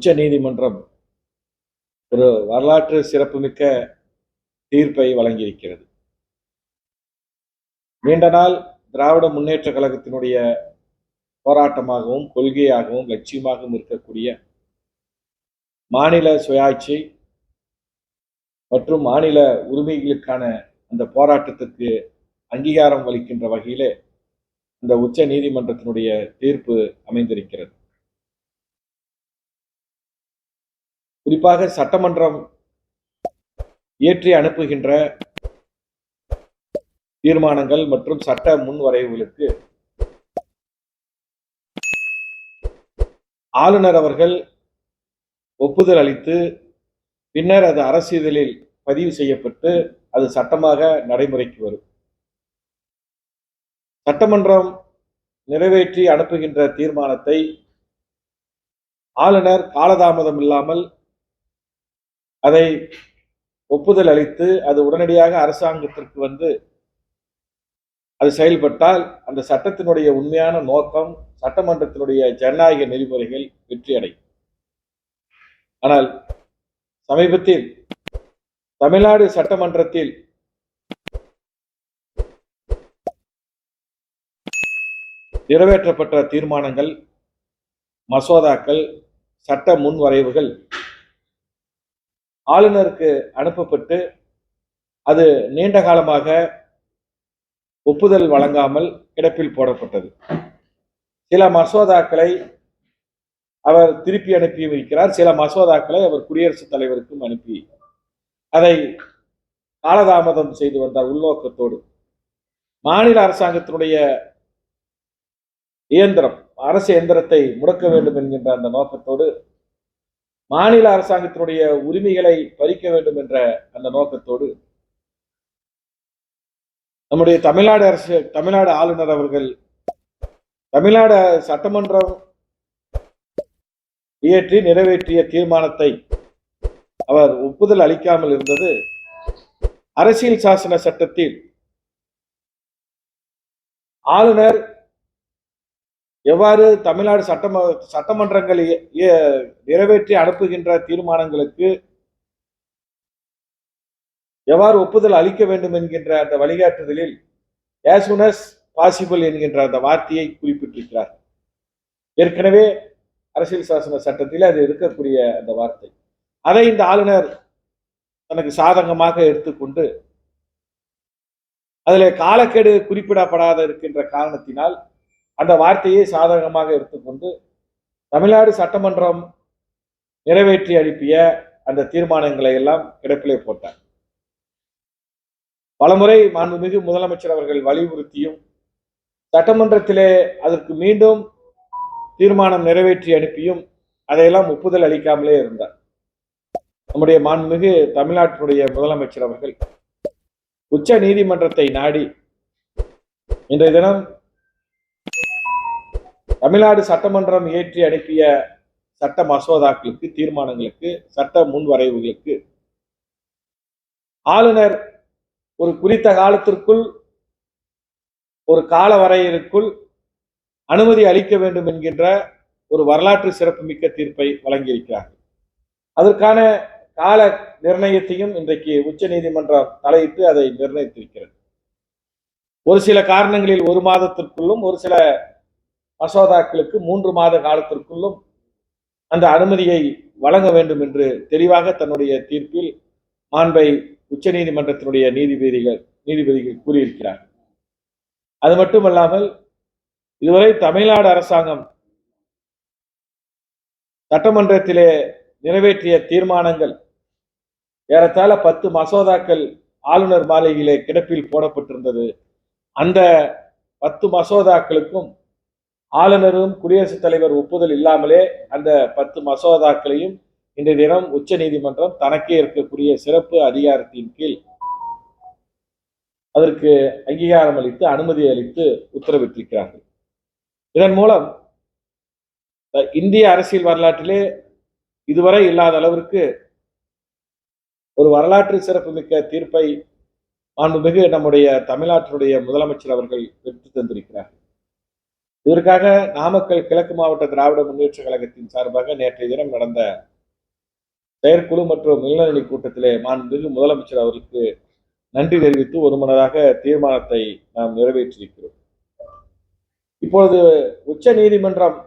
உச்ச நீதிமன்றம் ஒரு வரலாற்று சிறப்புமிக்க தீர்ப்பை வழங்கியிருக்கிறது. நீண்ட நாள் திராவிட முன்னேற்ற கழகத்தினுடைய போராட்டமாகவும் கொள்கையாகவும் லட்சியமாகவும் இருக்கக்கூடிய மாநில சுயாட்சி மற்றும் மாநில உரிமைகளுக்கான அந்த போராட்டத்திற்கு அங்கீகாரம் அளிக்கின்ற வகையிலே இந்த உச்ச நீதிமன்றத்தினுடைய தீர்ப்பு அமைந்திருக்கிறது. குறிப்பாக சட்டமன்றம் இயற்றி அனுப்புகின்ற தீர்மானங்கள் மற்றும் சட்ட முன்வரைவுகளுக்கு ஆளுநர் அவர்கள் ஒப்புதல் அளித்து பின்னர் அது அரசியலில் பதிவு செய்யப்பட்டு அது சட்டமாக நடைமுறைக்கு வரும். சட்டமன்றம் நிறைவேற்றி அனுப்புகின்ற தீர்மானத்தை ஆளுநர் காலதாமதம் இல்லாமல் அதை ஒப்புதல் அளித்து அது உடனடியாக அரசாங்கத்திற்கு வந்து அது செயல்பட்டால் அந்த சட்டத்தினுடைய உண்மையான நோக்கம் சட்டமன்றத்தினுடைய ஜனநாயக நெறிமுறைகள் வெற்றி அடையும் ஆனால் சமீபத்தில் தமிழ்நாடு சட்டமன்றத்தில் நிறைவேற்றப்பட்ட தீர்மானங்கள் மசோதாக்கள் சட்ட முன்வரைவுகள் ஆளுநருக்கு அனுப்பப்பட்டு அது நீண்ட காலமாக ஒப்புதல் வழங்காமல் கிடப்பில் போடப்பட்டது. சில மசோதாக்களை அவர் திருப்பி அனுப்பி வைக்கிறார் சில மசோதாக்களை அவர் குடியரசுத் தலைவருக்கும் அனுப்பி அதை காலதாமதம் செய்து வந்தார் உள்நோக்கத்தோடு. மாநில அரசாங்கத்தினுடைய இயந்திரம் அரசு எந்திரத்தை முடக்க வேண்டும் என்கின்ற அந்த நோக்கத்தோடு மாநில அரசாங்கத்தினுடைய உரிமைகளை பறிக்க வேண்டும் என்ற அந்த நோக்கத்தோடு நம்முடைய தமிழ்நாடு அரசு தமிழ்நாடு ஆளுநர் அவர்கள் தமிழ்நாடு சட்டமன்றம் இயற்றி நிறைவேற்றிய தீர்மானத்தை அவர் ஒப்புதல் அளிக்காமல் இருந்தது. அரசியல் சாசன சட்டத்தில் ஆளுநர் எவ்வாறு தமிழ்நாடு சட்டம சட்டமன்றங்களை நிறைவேற்றி அனுப்புகின்ற தீர்மானங்களுக்கு எவ்வாறு ஒப்புதல் அளிக்க வேண்டும் என்கின்ற அந்த வழிகாட்டுதலில் as soon as பாசிபிள் என்கின்ற அந்த வார்த்தையை குறிப்பிட்டிருக்கிறார். ஏற்கனவே அரசியல் சாசன சட்டத்தில் அது இருக்கக்கூடிய அந்த வார்த்தை. அதை இந்த ஆளுநர் தனக்கு சாதகமாக எடுத்துக்கொண்டு அதில் காலக்கெடு குறிப்பிடப்படாத இருக்கின்ற காரணத்தினால் அந்த வார்த்தையை சாதகமாக எடுத்துக்கொண்டு தமிழ்நாடு சட்டமன்றம் நிறைவேற்றி அனுப்பிய அந்த தீர்மானங்களை எல்லாம் கிடப்பிலே போட்டார். பலமுறை மாண்புமிகு முதலமைச்சர் அவர்கள் வலியுறுத்தியும் சட்டமன்றத்திலே அதற்கு மீண்டும் தீர்மானம் நிறைவேற்றி அனுப்பியும் அதையெல்லாம் ஒப்புதல் அளிக்காமலே இருந்தார். நம்முடைய மாண்புமிகு தமிழ்நாட்டினுடைய முதலமைச்சர் அவர்கள் உச்ச நீதிமன்றத்தை நாடி இன்றைய தினம் தமிழ்நாடு சட்டமன்றம் இயற்றி அனுப்பிய சட்ட மசோதாக்களுக்கு தீர்மானங்களுக்கு சட்ட முன்வரைவுகளுக்கு ஆளுநர் ஒரு குறித்த காலத்திற்குள் ஒரு கால வரையறுக்குள் அனுமதி அளிக்க வேண்டும் என்கின்ற ஒரு வரலாற்று சிறப்புமிக்க தீர்ப்பை வழங்கியிருக்கிறார்கள். அதற்கான கால நிர்ணயத்தையும் இன்றைக்கு உச்ச நீதிமன்றம் தலையிட்டு அதை நிர்ணயித்திருக்கிறது. ஒரு சில காரணங்களில் ஒரு மாதத்திற்குள்ளும் ஒரு சில மசோதாக்களுக்கு மூன்று மாத காலத்திற்குள்ளும் அந்த அனுமதியை வழங்க வேண்டும் என்று தெளிவாக தன்னுடைய தீர்ப்பில் மாண்பை உச்சநீதிமன்றத்தினுடைய நீதிபதிகள் நீதிபதிகள் கூறியிருக்கிறார் அது மட்டுமல்லாமல் இதுவரை தமிழ்நாடு அரசாங்கம் சட்டமன்றத்திலே நிறைவேற்றிய தீர்மானங்கள் ஏறத்தாழ பத்து மசோதாக்கள் ஆளுநர் மாளிகையிலே கிடப்பில் போடப்பட்டிருந்தது. அந்த பத்து மசோதாக்களுக்கும் ஆளுநரும் குடியரசுத் தலைவர் ஒப்புதல் இல்லாமலே அந்த பத்து மசோதாக்களையும் இன்றைய தினம் உச்ச நீதிமன்றம் தனக்கே இருக்கக்கூடிய சிறப்பு அதிகாரத்தின் கீழ் அதற்கு அங்கீகாரம் அளித்து அனுமதி அளித்து உத்தரவிட்டிருக்கிறார்கள். இதன் மூலம் இந்திய அரசியல் வரலாற்றிலே இதுவரை இல்லாத அளவிற்கு ஒரு வரலாற்று சிறப்புமிக்க தீர்ப்பை மாண்புமிகு நம்முடைய தமிழ்நாட்டினுடைய முதலமைச்சர் அவர்கள் பெற்று தந்திருக்கிறார் இதற்காக நாமக்கல் கிழக்கு மாவட்ட திராவிட முன்னேற்ற கழகத்தின் சார்பாக நேற்றைய தினம் நடந்த செயற்குழு மற்றும் இளைஞரணி கூட்டத்திலே மாண்புமிகு முதலமைச்சர் அவருக்கு நன்றி தெரிவித்து ஒருமனதாக தீர்மானத்தை நாம் நிறைவேற்றியிருக்கிறோம். இப்பொழுது உச்ச நீதிமன்றம்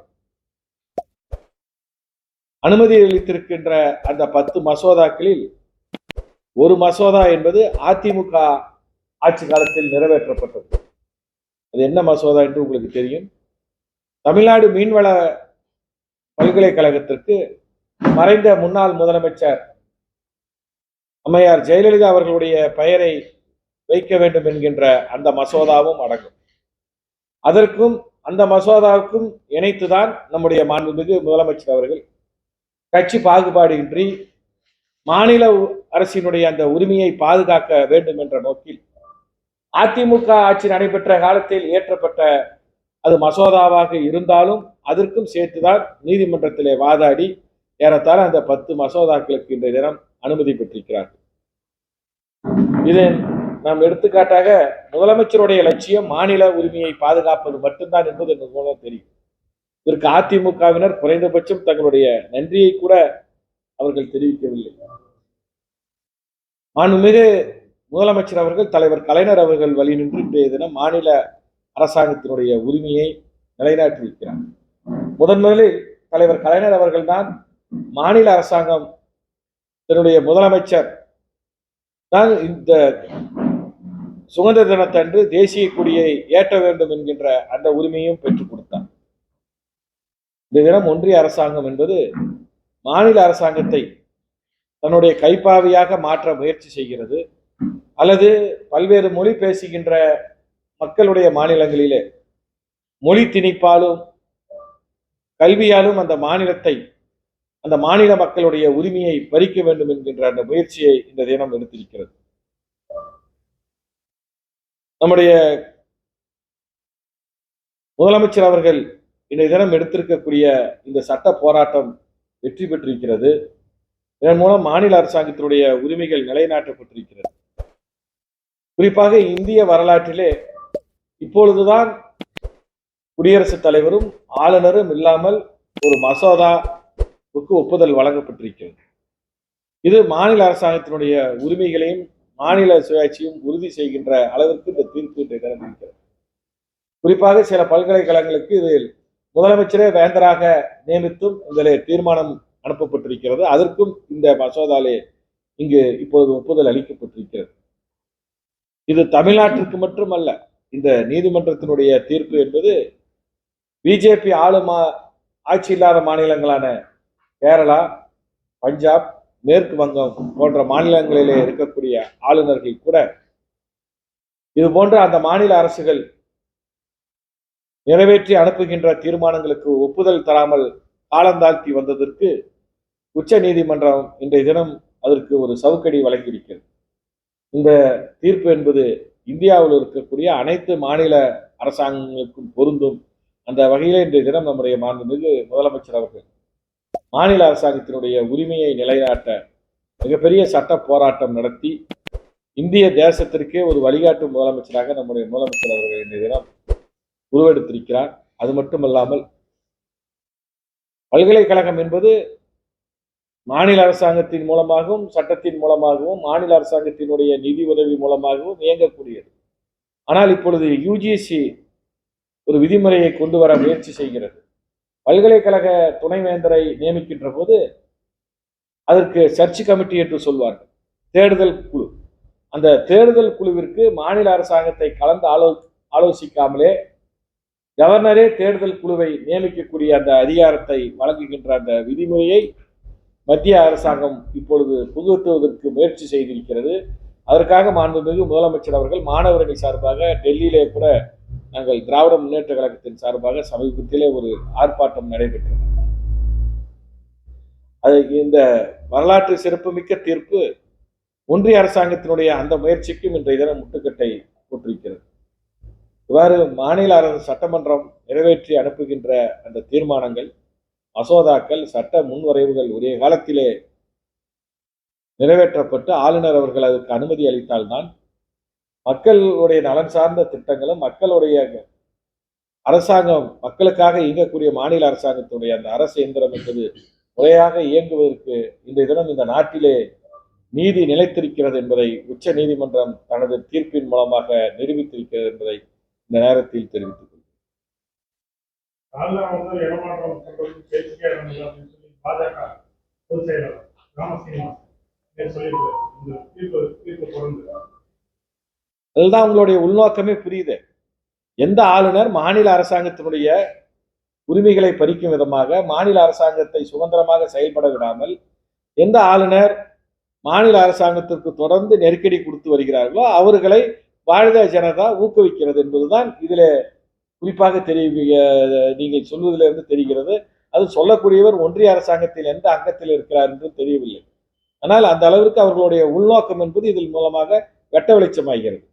அனுமதி அளித்திருக்கின்ற அந்த பத்து மசோதாக்களில் ஒரு மசோதா என்பது அதிமுக ஆட்சி காலத்தில் நிறைவேற்றப்பட்டது. அது என்ன மசோதா என்று உங்களுக்கு தெரியும்? தமிழ்நாடு மீன்வள பல்கலைக்கழகத்திற்கு மறைந்த முன்னாள் முதலமைச்சர் அம்மையார் ஜெயலலிதா அவர்களுடைய பெயரை வைக்க வேண்டும் என்கின்ற அந்த மசோதாவும் அடங்கும். அதற்கும் அந்த மசோதாவுக்கும் இணைத்துதான் நம்முடைய மாண்புமிகு முதலமைச்சர் அவர்கள் கட்சி பாகுபாடின்றி மாநில அரசினுடைய அந்த உரிமையை பாதுகாக்க வேண்டும் என்ற நோக்கில் அதிமுக ஆட்சி நடைபெற்ற காலத்தில் இயற்றப்பட்ட அது மசோதாவாக இருந்தாலும் அதற்கும் சேர்த்துதான் நீதிமன்றத்திலே வாதாடி ஏறத்தாழ அந்த பத்து மசோதாக்களுக்கு இன்றைய தினம் அனுமதி பெற்றிருக்கிறார்கள். இது நாம் எடுத்துக்காட்டாக முதலமைச்சருடைய லட்சியம் மாநில உரிமையை பாதுகாப்பது மட்டும்தான் என்பது எனக்கு மூலம் தெரியும். இதற்கு அதிமுகவினர் குறைந்தபட்சம் தங்களுடைய நன்றியை கூட அவர்கள் தெரிவிக்கவில்லை. மாண்புமிகு முதலமைச்சர் அவர்கள் தலைவர் கலைஞர் அவர்கள் வழி நின்று இன்றைய தினம் மாநில அரசாங்கத்தினுடைய உரிமையை நிலைநாட்டியிருக்கிறார். முதன் முதலில் தலைவர் கலைஞர் அவர்கள்தான் மாநில அரசாங்கம் தன்னுடைய முதலமைச்சர். தான் இந்த சுதந்திர தினத்தன்று தேசிய கொடியை ஏற்ற வேண்டும் என்கின்ற அந்த உரிமையும் பெற்றுக் கொடுத்தார் இந்த தினம் ஒன்றிய அரசாங்கம் என்பது மாநில அரசாங்கத்தை தன்னுடைய கைப்பாவையாக மாற்ற முயற்சி செய்கிறது. அல்லது பல்வேறு மொழி பேசுகின்ற மக்களுடைய மாநிலங்களிலே மொழி திணிப்பாலும் கல்வியாலும் அந்த மாநிலத்தை அந்த மாநில மக்களுடைய உரிமையை பறிக்க வேண்டும் என்கின்ற அந்த முயற்சியை இந்த தினம் எடுத்திருக்கிறது. நம்முடைய முதலமைச்சர் அவர்கள் இன்றைய தினம் எடுத்திருக்கக்கூடிய இந்த சட்ட போராட்டம் வெற்றி பெற்றிருக்கிறது. இதன் மூலம் மாநில அரசாங்கத்தினுடைய உரிமைகள் நிலைநாட்டப்பட்டிருக்கிறது. குறிப்பாக இந்திய வரலாற்றிலே இப்பொழுதுதான் குடியரசுத் தலைவரும் ஆளுநரும் இல்லாமல் ஒரு மசோதாவுக்கு ஒப்புதல் வழங்கப்பட்டிருக்கிறது. இது மாநில அரசாங்கத்தினுடைய உரிமைகளையும் மாநில சுயாட்சியும் உறுதி செய்கின்ற அளவிற்கு இந்த தீர்ப்பு இன்றைய தினம் இருக்கிறது. குறிப்பாக சில பல்கலைக்கழகங்களுக்கு இதில் முதலமைச்சரே வேந்தராக நியமித்தும் இதில் தீர்மானம் அனுப்பப்பட்டிருக்கிறது. அதற்கும் இந்த மசோதாலே இங்கு இப்பொழுது ஒப்புதல் அளிக்கப்பட்டிருக்கிறது. இது தமிழ்நாட்டிற்கு மட்டுமல்ல இந்த நீதிமன்றத்தினுடைய தீர்ப்பு என்பது பிஜேபி ஆளுமா ஆட்சி இல்லாத மாநிலங்களான கேரளா பஞ்சாப் மேற்கு வங்கம் போன்ற மாநிலங்களிலே இருக்கக்கூடிய ஆளுநர்கள் கூட இது போன்ற அந்த மாநில அரசுகள் நிறைவேற்றி அனுப்புகின்ற தீர்மானங்களுக்கு ஒப்புதல் தராமல் காலந்தாழ்த்தி வந்ததற்கு உச்ச நீதிமன்றம் இன்றைய தினம் அதற்கு ஒரு சவுக்கடி வழங்கியிருக்கிறது. இந்த தீர்ப்பு என்பது இந்தியாவில் இருக்கக்கூடிய அனைத்து மாநில அரசாங்கங்களுக்கும் பொருந்தும் அந்த வகையிலே இன்றைய தினம் நம்முடைய மாண்புமிகு முதலமைச்சர் அவர்கள் மாநில அரசாங்கத்தினுடைய உரிமையை நிலைநாட்ட மிகப்பெரிய சட்ட போராட்டம் நடத்தி இந்திய தேசத்திற்கே ஒரு வழிகாட்டு முதலமைச்சராக நம்முடைய முதலமைச்சர் அவர்கள் இன்றைய தினம் உருவெடுத்திருக்கிறார். அது மட்டுமல்லாமல் பல்கலைக்கழகம் என்பது மாநில அரசாங்கத்தின் மூலமாகவும் சட்டத்தின் மூலமாகவும் மாநில அரசாங்கத்தினுடைய நிதி உதவி மூலமாகவும் இயங்கக்கூடியது. ஆனால் இப்பொழுது யுஜிசி ஒரு விதிமுறையை கொண்டு வர முயற்சி செய்கிறது. பல்கலைக்கழக துணைவேந்தரை நியமிக்கின்ற போது அதற்கு சர்ச் கமிட்டி என்று சொல்வார்கள். தேடுதல் குழு. அந்த தேடுதல் குழுவிற்கு மாநில அரசாங்கத்தை கலந்து ஆலோ ஆலோசிக்காமலே கவர்னரே தேடுதல் குழுவை நியமிக்கக்கூடிய அந்த அதிகாரத்தை வழங்குகின்ற அந்த விதிமுறையை மத்திய அரசாங்கம் இப்பொழுது புகுத்துவதற்கு முயற்சி செய்திருக்கிறது. அதற்காக மாண்புமிகு முதலமைச்சர் அவர்கள் மாணவரணி சார்பாக டெல்லியிலே கூட நாங்கள் திராவிட முன்னேற்ற கழகத்தின் சார்பாக சமீபத்திலே ஒரு ஆர்ப்பாட்டம் நடைபெற்றது. அது இந்த வரலாற்று சிறப்புமிக்க தீர்ப்பு ஒன்றிய அரசாங்கத்தினுடைய அந்த முயற்சிக்கும் இன்றைய தினம் முட்டுக்கட்டை போட்டிருக்கிறது. இவ்வாறு மாநில அரசு சட்டமன்றம் நிறைவேற்றி அனுப்புகின்ற அந்த தீர்மானங்கள் மசோதாக்கள் சட்ட முன்வரைவுகள் உரிய காலத்திலே நிறைவேற்றப்பட்டு ஆளுநர் அவர்கள் அதற்கு அனுமதி அளித்தால்தான் மக்களுடைய நலன் சார்ந்த திட்டங்களும் மக்களுடைய அரசாங்கம் மக்களுக்காக இயங்கக்கூடிய மாநில அரசாங்கத்துடைய அந்த அரசு எந்திரம் என்பது முறையாக இயங்குவதற்கு இன்றைய தினம் இந்த நாட்டிலே நீதி நிலைத்திருக்கிறது என்பதை உச்ச நீதிமன்றம் தனது தீர்ப்பின் மூலமாக நிரூபித்திருக்கிறது என்பதை இந்த நேரத்தில் தெரிவித்துக் அதெல்லாம் வந்து இடமாற்றம் பண்றது பேச்சுக்கே இடம் இல்லை அப்படின்னு சொல்லி பாஜக பொதுச் செயலாளர் ராமசீனிவாசன் நேற்று சொல்லியிருக்காரு. இந்த தீர்ப்பு தீர்ப்பு தொடர்ந்து. அதுதான் உங்களுடைய உள்நோக்கமே புரியுது. எந்த ஆளுநர் மாநில அரசாங்கத்தினுடைய உரிமைகளை பறிக்கும் விதமாக மாநில அரசாங்கத்தை சுதந்திரமாக செயல்பட விடாமல் எந்த ஆளுநர் மாநில அரசாங்கத்திற்கு தொடர்ந்து நெருக்கடி கொடுத்து வருகிறார்களோ அவர்களை பாரதிய ஜனதா ஊக்குவிக்கிறது என்பதுதான் இதில் குறிப்பாக தெரிய நீங்கள் சொல்வதிலிருந்து தெரிகிறது அது சொல்லக்கூடியவர் ஒன்றிய அரசாங்கத்தில் எந்த அங்கத்தில் இருக்கிறார் என்று தெரியவில்லை. ஆனால் அந்த அளவிற்கு அவர்களுடைய உள்நோக்கம் என்பது இதில் மூலமாக வெட்ட வெளிச்சமாகிறது.